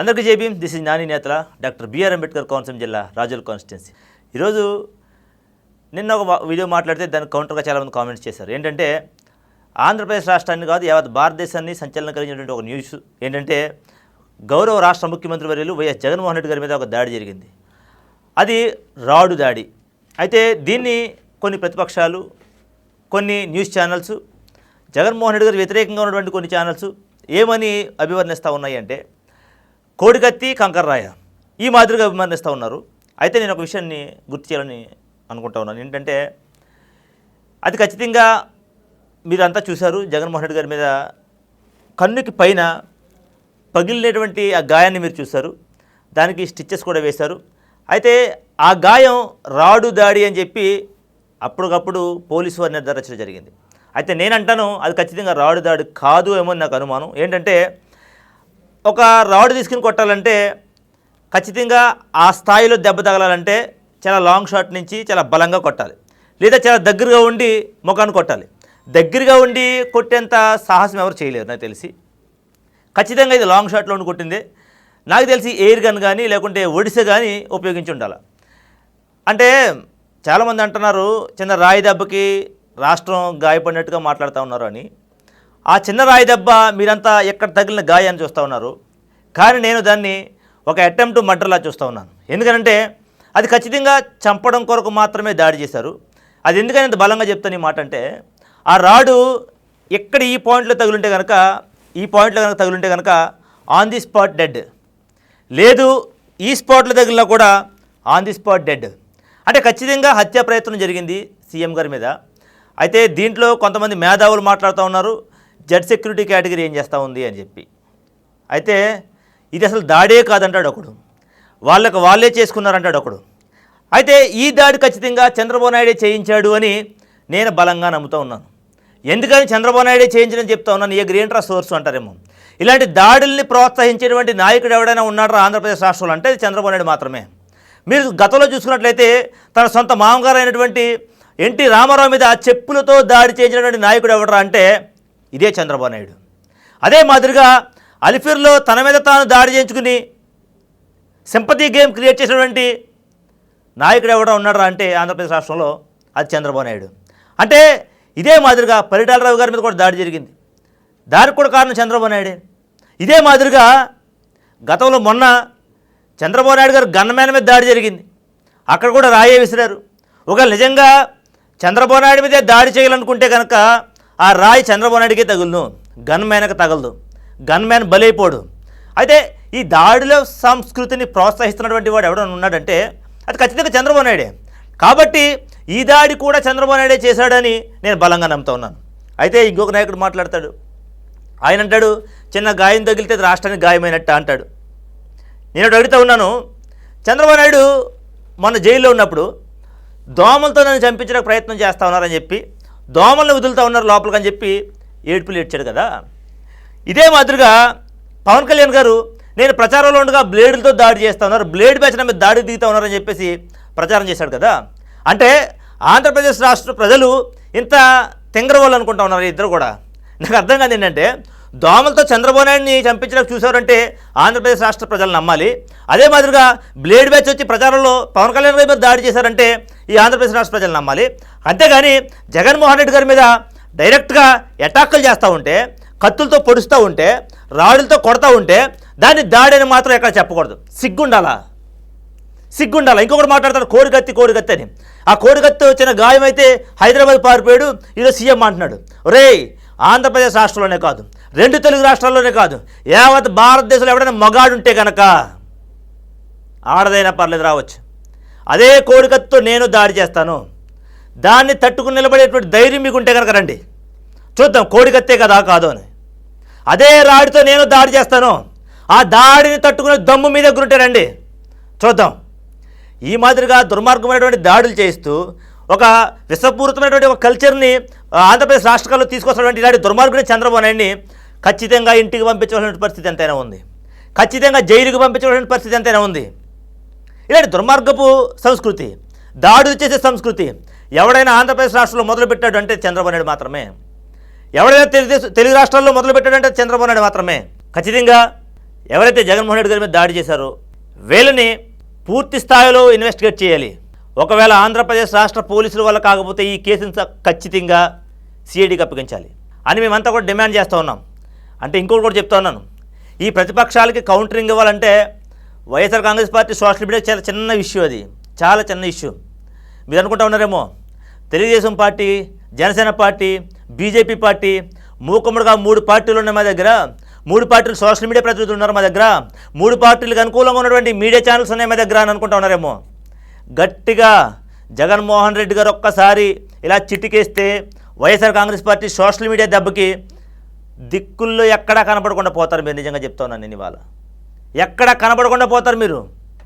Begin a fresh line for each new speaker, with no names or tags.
అందరికీ JB this is Nani నేతల doctor BR Ambedkar Konaseema జిల్లా రాజుల కాన్స్టిట్యున్సీ. ఈరోజు నిన్న ఒక వీడియో మాట్లాడితే దానికి కౌంటర్గా చాలామంది కామెంట్స్ చేశారు. ఏంటంటే ఆంధ్రప్రదేశ్ రాష్ట్రాన్ని కాదు యావత్ భారతదేశాన్ని సంచలనం కలిగినటువంటి ఒక న్యూస్ ఏంటంటే గౌరవ రాష్ట్ర ముఖ్యమంత్రి వర్యులు వైఎస్ జగన్మోహన్ రెడ్డి గారి మీద ఒక దాడి జరిగింది. అది రాడు దాడి. అయితే దీన్ని కొన్ని ప్రతిపక్షాలు కొన్ని న్యూస్ ఛానల్స్ జగన్మోహన్ రెడ్డి గారు వ్యతిరేకంగా ఉన్నటువంటి కొన్ని ఛానల్స్ ఏమని అభివర్ణిస్తూ ఉన్నాయి అంటే కోడికత్తి కంకర్రాయ ఈ మాదిరిగా అభిమానిస్తూ ఉన్నారు. అయితే నేను ఒక విషయాన్ని గుర్తు చేయాలని అనుకుంటా ఉన్నాను. ఏంటంటే అది ఖచ్చితంగా మీరంతా చూశారు. జగన్మోహన్ రెడ్డి గారి మీద కన్నుకి పైన పగిలినటువంటి ఆ గాయాన్ని మీరు చూశారు. దానికి స్టిచ్చెస్ కూడా వేశారు. అయితే ఆ గాయం రాడు దాడి అని చెప్పి అప్పటికప్పుడు పోలీసు వారు నిర్ధారించడం జరిగింది. అయితే నేనంటాను అది ఖచ్చితంగా రాడు దాడి కాదు ఏమో అని నాకు అనుమానం. ఏంటంటే ఒక రాడ్ తీసుకుని కొట్టాలంటే ఖచ్చితంగా ఆ స్థాయిలో దెబ్బ తగలాలంటే చాలా లాంగ్ షాట్ నుంచి చాలా బలంగా కొట్టాలి. లేదా చాలా దగ్గరగా ఉండి ముఖాన్ని కొట్టాలి. దగ్గరగా ఉండి కొట్టేంత సాహసం ఎవరు చేయలేరు నాకు తెలిసి. ఖచ్చితంగా ఇది లాంగ్ షాట్లో ఉండి కొట్టింది. నాకు తెలిసి ఎయిర్ గన్ కానీ లేకుంటే ఒడిసె కానీ ఉపయోగించి ఉండాలి. అంటే చాలామంది అంటున్నారు చిన్న రాయి దెబ్బకి రాష్ట్రం గాయపడినట్టుగా మాట్లాడుతూ ఉన్నారు అని. ఆ చిన్న రాయి దెబ్బ మీరంతా ఎక్కడ తగిలిన గాయాన్ని చూస్తూ ఉన్నారు. కానీ నేను దాన్ని ఒక అటెంప్ట్ మర్డర్లా చూస్తూ ఉన్నాను. ఎందుకంటే అది ఖచ్చితంగా చంపడం కొరకు మాత్రమే దాడి చేశారు. అది ఎందుకని ఇంత బలంగా చెప్తాను ఈ మాట అంటే ఆ రాడు ఎక్కడ ఈ పాయింట్లో తగులుంటే కనుక ఈ పాయింట్లో కనుక తగులుంటే కనుక ఆన్ ది స్పాట్ డెడ్ లేదు ఈ స్పాట్లో తగిలినా కూడా ఆన్ ది స్పాట్ డెడ్ అంటే ఖచ్చితంగా హత్యా ప్రయత్నం జరిగింది సీఎం గారి మీద. అయితే దీంట్లో కొంతమంది మేధావులు మాట్లాడుతూ ఉన్నారు. జడ్ సెక్యూరిటీ కేటగిరీ ఏం చేస్తూ ఉంది అని చెప్పి. అయితే ఇది అసలు దాడే కాదంటాడు ఒకడు. వాళ్ళకు వాళ్ళే చేసుకున్నారంటాడు ఒకడు. అయితే ఈ దాడి ఖచ్చితంగా చంద్రబాబు నాయుడే చేయించాడు అని నేను బలంగా నమ్ముతూ ఉన్నాను. ఎందుకని చంద్రబాబు నాయుడే చేయించని చెప్తా ఉన్నాను? ఏ గ్రీన్ సోర్స్ అంటారేమో. ఇలాంటి దాడుల్ని ప్రోత్సహించేటువంటి నాయకుడు ఎవడైనా ఉన్నాడా ఆంధ్రప్రదేశ్ రాష్ట్రంలో? అంటే చంద్రబాబు నాయుడు మాత్రమే. మీరు గతంలో చూసుకున్నట్లయితే తన సొంత మామగారు అయినటువంటి ఎన్టీ రామారావు మీద చెప్పులతో దాడి చేయించినటువంటి నాయకుడు ఎవడరా అంటే ఇదే చంద్రబాబు నాయుడు. అదే మాదిరిగా అలిఫిర్లో తన మీద తాను దాడి చేయించుకుని సింపతి గేమ్ క్రియేట్ చేసినటువంటి నాయకుడు ఎవడో ఉన్నాడు అంటే ఆంధ్రప్రదేశ్ రాష్ట్రంలో అది చంద్రబాబు నాయుడు. అంటే ఇదే మాదిరిగా పరిటాల రావు గారి మీద కూడా దాడి జరిగింది. దానికి కూడా కారణం చంద్రబాబు నాయుడే. ఇదే మాదిరిగా గతంలో మొన్న చంద్రబాబు నాయుడు గారు గన్నమేన మీద దాడి జరిగింది. అక్కడ కూడా రాయే విసిరారు. ఒకవేళ నిజంగా చంద్రబాబు నాయుడు మీదే దాడి చేయాలనుకుంటే కనుక ఆ రాయి చంద్రబాబు నాయుడికే తగులును. గన్మ్యాన్కి తగలదు. గన్మ్యాన్ బలైపోడు. అయితే ఈ దాడిలో సంస్కృతిని ప్రోత్సహిస్తున్నటువంటి వాడు ఎవడన్నా ఉన్నాడంటే అది ఖచ్చితంగా చంద్రబాబు నాయుడే. కాబట్టి ఈ దాడి కూడా చంద్రబాబు నాయుడే చేశాడని నేను బలంగా నమ్ముతా ఉన్నాను. అయితే ఇంకొక నాయకుడు మాట్లాడతాడు. ఆయన అంటాడు చిన్న గాయం తగిలితే రాష్ట్రానికి గాయమైనట్ట? అంటాడు. నేను అడుగుతా ఉన్నాను చంద్రబాబు నాయుడు మొన్న జైల్లో ఉన్నప్పుడు దోమలతో నన్ను చంపించడానికి ప్రయత్నం చేస్తా ఉన్నారని చెప్పి దోమలను వదులుతూ ఉన్నారు లోపలికని చెప్పి ఏడుపులు ఏడ్చాడు కదా. ఇదే మాదిరిగా పవన్ కళ్యాణ్ గారు నేను ప్రచారంలో ఉండగా బ్లేడులతో దాడి చేస్తా ఉన్నారు బ్లేడ్ బ్యాచ్ మీద దాడి దిగుతా ఉన్నారని చెప్పేసి ప్రచారం చేశాడు కదా. అంటే ఆంధ్రప్రదేశ్ రాష్ట్ర ప్రజలు ఇంత తెంగరవాళ్ళు అనుకుంటా ఉన్నారు ఇద్దరు కూడా. నాకు అర్థం కాదు ఏంటంటే దోమలతో చంద్రబాబు నాయుడిని చంపించడానికి చూసారంటే ఆంధ్రప్రదేశ్ రాష్ట్ర ప్రజలు నమ్మాలి. అదే మాదిరిగా బ్లేడ్ బ్యాచ్ వచ్చి ప్రచారంలో పవన్ కళ్యాణ్ గారి మీద దాడి చేశారంటే ఈ ఆంధ్రప్రదేశ్ రాష్ట్ర ప్రజలు నమ్మాలి. అంతేగాని జగన్మోహన్ రెడ్డి గారి మీద డైరెక్ట్గా అటాక్లు చేస్తూ ఉంటే కత్తులతో పొడుస్తూ ఉంటే రాడులతో కొడతా ఉంటే దాన్ని దాడిని మాత్రం ఎక్కడ చెప్పకూడదు. సిగ్గుండాలా? సిగ్గుండాలి? ఇంకొకటి మాట్లాడతాడు కోడికత్తి కోడికత్తి అని. ఆ కోడికత్తి వచ్చిన గాయం అయితే హైదరాబాద్ పారిపోయాడు ఈరోజు సీఎం అంటున్నాడు. రే ఆంధ్రప్రదేశ్ రాష్ట్రంలోనే కాదు రెండు తెలుగు రాష్ట్రాల్లోనే కాదు యావత్ భారతదేశంలో ఎవడైనా మగాడుంటే కనుక ఆడదైనా పర్లేదు రావచ్చు. అదే కోడికత్తితో నేను దాడి చేస్తాను. దాన్ని తట్టుకుని నిలబడేటువంటి ధైర్యం మీకు ఉంటే కనుక రండి. చూద్దాం కోడికత్తే కదా కాదు అని. అదే రాడితో నేను దాడి చేస్తాను. ఆ దాడిని తట్టుకునే దమ్ము మీ దగ్గర రండి. చూద్దాం. ఈ మాదిరిగా దుర్మార్గమైనటువంటి దాడులు చేస్తూ ఒక విషపూరితమైనటువంటి ఒక కల్చర్ని ఆంధ్రప్రదేశ్ రాష్ట్రాల్లో తీసుకొస్తున్నటువంటి ఇలాంటి దుర్మార్గుని చంద్రబాబు నాయుడిని ఖచ్చితంగా ఇంటికి పంపించవలసిన పరిస్థితి ఎంతైనా ఉంది. ఖచ్చితంగా జైలుకి పంపించవలసిన పరిస్థితి ఎంతైనా ఉంది. ఇలాంటి దుర్మార్గపు సంస్కృతి దాడులు చేసే సంస్కృతి ఎవడైనా ఆంధ్రప్రదేశ్ రాష్ట్రంలో మొదలుపెట్టాడు అంటే చంద్రబాబు నాయుడు మాత్రమే. ఎవడైనా తెలుగుదేశం తెలుగు రాష్ట్రాల్లో మొదలుపెట్టాడంటే చంద్రబాబు నాయుడు మాత్రమే. ఖచ్చితంగా ఎవరైతే జగన్మోహన్ రెడ్డి గారి మీద దాడి చేశారో వీళ్ళని పూర్తి స్థాయిలో ఇన్వెస్టిగేట్ చేయాలి. ఒకవేళ ఆంధ్రప్రదేశ్ రాష్ట్ర పోలీసుల వల్ల కాకపోతే ఈ కేసును స- ఖచ్చితంగా సిఐడికి అప్పగించాలి. అని మేమంతా కూడా డిమాండ్ చేస్తూ ఉన్నాం. అంటే ఇంకోటి కూడా చెప్తా ఉన్నాను. ఈ ప్రతిపక్షాలకి కౌంటరింగ్ ఇవ్వాలంటే YSR Congress party social media చాలా చిన్న ఇష్యూ అది. చాలా చిన్న ఇష్యూ మీరు అనుకుంటా ఉన్నారేమో Telugu Desam party Janasena party BJP party మూకుమ్మడిగా మూడు పార్టీలు ఉన్నాయి మా దగ్గర. మూడు పార్టీలు సోషల్ మీడియా ప్రతినిధులు ఉన్నారు మా దగ్గర. మూడు పార్టీలకు అనుకూలంగా ఉన్నటువంటి మీడియా ఛానల్స్ ఉన్నాయి మా దగ్గర అని అనుకుంటా ఉన్నారేమో. గట్టిగా జగన్మోహన్ రెడ్డి గారు ఒక్కసారి ఇలా చిటికేస్తే YSR Congress party social media దెబ్బకి దిక్కుల్లో ఎక్కడా కనపడకుండా పోతారు మీరు నిజంగా చెప్తా ఉన్నాను నేను ఇవాళ. ఎక్కడా కనపడకుండా పోతారు మీరు.